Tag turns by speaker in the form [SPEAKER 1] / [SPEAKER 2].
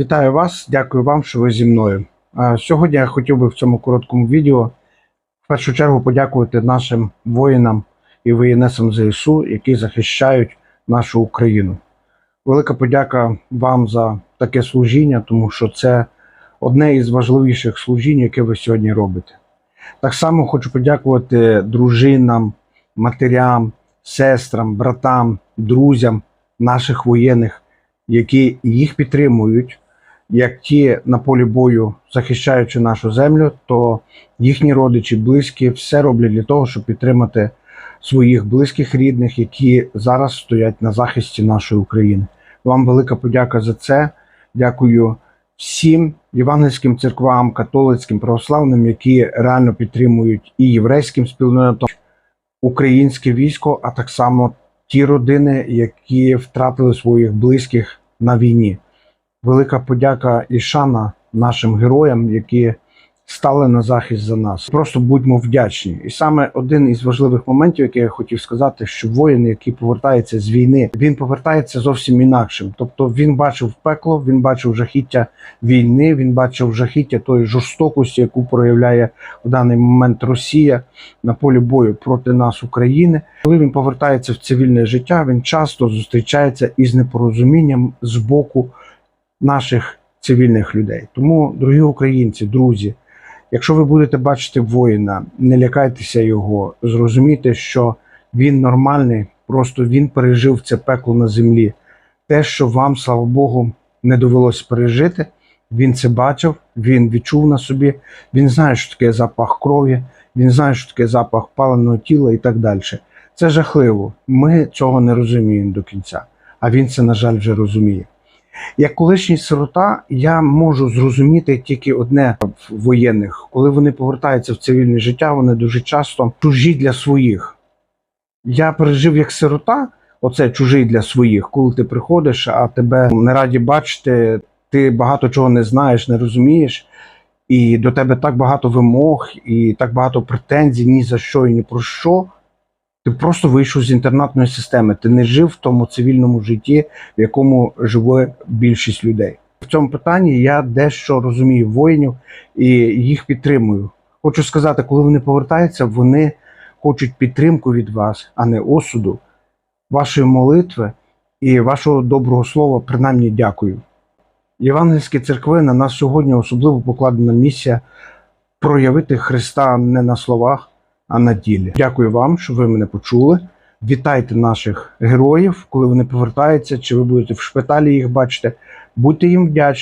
[SPEAKER 1] Вітаю вас, дякую вам, що ви зі мною. Сьогодні я хотів би в цьому короткому відео в першу чергу подякувати нашим воїнам і воєнесам ЗСУ, які захищають нашу Україну. Велика подяка вам за таке служіння, тому що це одне із важливіших служінь, яке ви сьогодні робите. Так само хочу подякувати дружинам, матерям, сестрам, братам, друзям наших воєнних, які їх підтримують, як ті на полі бою, захищаючи нашу землю, то їхні родичі, близькі, все роблять для того, щоб підтримати своїх близьких рідних, які зараз стоять на захисті нашої України. Вам велика подяка за це. Дякую всім євангельським церквам, католицьким, православним, які реально підтримують і єврейським спільнотам українське військо, а так само ті родини, які втратили своїх близьких на війні. Велика подяка і шана нашим героям, які стали на захист за нас. Просто будьмо вдячні. І саме один із важливих моментів, який я хотів сказати, що воїн, який повертається з війни, він повертається зовсім інакшим. Тобто він бачив пекло, він бачив жахіття війни, він бачив жахіття тої жорстокості, яку проявляє в даний момент Росія на полі бою проти нас, України. Коли він повертається в цивільне життя, він часто зустрічається із непорозумінням з боку наших цивільних людей. Тому, дорогі українці, друзі, якщо ви будете бачити воїна, не лякайтеся його, зрозумійте, що він нормальний, просто він пережив це пекло на землі. Те, що вам, слава Богу, не довелося пережити, він це бачив, він відчув на собі, він знає, що таке запах крові, він знає, що таке запах паленого тіла і так далі. Це жахливо. Ми цього не розуміємо до кінця, а він це, на жаль, вже розуміє. Як колишній сирота, я можу зрозуміти тільки одне в воєнних, коли вони повертаються в цивільне життя, вони дуже часто чужі для своїх. Я пережив як сирота, оце чужий для своїх, коли ти приходиш, а тебе не раді бачити, ти багато чого не знаєш, не розумієш, і до тебе так багато вимог, і так багато претензій ні за що і ні про що. Ти просто вийшов з інтернатної системи. Ти не жив в тому цивільному житті, в якому живе більшість людей. В цьому питанні я дещо розумію воїнів і їх підтримую. Хочу сказати, коли вони повертаються, вони хочуть підтримку від вас, а не осуду, вашої молитви і вашого доброго слова. Принаймні, дякую. Євангельські церкви на нас сьогодні особливо покладена місія проявити Христа не на словах, а на ділі. Дякую вам, що ви мене почули. Вітайте наших героїв, коли вони повертаються, чи ви будете в шпиталі їх бачити. Будьте їм вдячні.